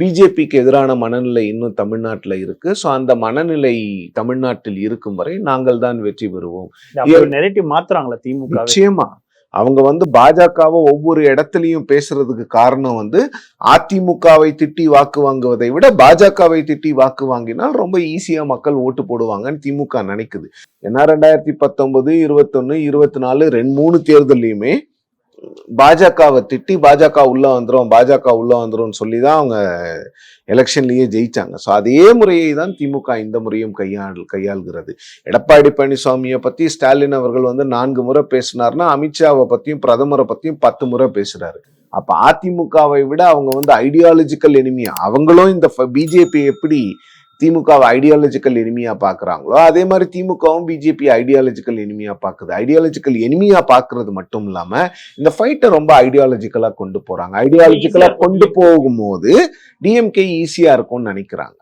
பிஜேபிக்கு எதிரான மனநிலை இன்னும் தமிழ்நாட்டில் இருக்கு. ஸோ அந்த மனநிலை தமிழ்நாட்டில் இருக்கும் வரை நாங்கள் தான் வெற்றி பெறுவோம். நெரேட்டிவ் மாத்துறாங்களா திமுக நிச்சயமா. அவங்க வந்து பாஜகவை ஒவ்வொரு இடத்துலயும் பேசுறதுக்கு காரணம் வந்து அதிமுகவை திட்டி வாக்கு வாங்குவதை விட பாஜகவை திட்டி வாக்கு வாங்கினால் ரொம்ப ஈஸியா மக்கள் ஓட்டு போடுவாங்கன்னு திமுக நினைக்குது. ஏன்னா ரெண்டாயிரத்தி பத்தொன்பது இருபத்தொன்னு இருபத்தி நாலு ரெண்டு மூணு தேர்தல்லையுமே பாஜகவை திட்டி பாஜக உள்ள வந்துடும் பாஜக உள்ள வந்துடும் சொல்லி தான் அவங்க எலெக்ஷன்லயே ஜெயிச்சாங்க. ஸோ அதே முறையை தான் திமுக இந்த முறையும் கையாள் கையாள்கிறது. எடப்பாடி பழனிசாமியை பத்தி ஸ்டாலின் அவர்கள் வந்து நான்கு முறை பேசினார்னா அமித்ஷாவை பத்தியும் பிரதமரை பத்தியும் பத்து முறை பேசுறாரு. அப்ப அதிமுகவை விட அவங்க வந்து ஐடியாலஜிக்கல் எனிமி அவங்களும் இந்த பிஜேபி எப்படி திமுகவை ஐடியாலஜிக்கல் எனிமியா பாக்குறாங்களோ அதே மாதிரி திமுகவும் பிஜேபி ஐடியாலஜிக்கல் எனிமியா பாக்குது ஐடியாலஜிக்கல் எனிமியா பாக்குறது மட்டும் இல்லாம இந்த ஃபைட்டை ரொம்ப ஐடியாலஜிக்கலா கொண்டு போறாங்க. ஐடியாலஜிக்கலா கொண்டு போகும்போது டிஎம்கே ஈஸியா இருக்கும்னு நினைக்கிறாங்க.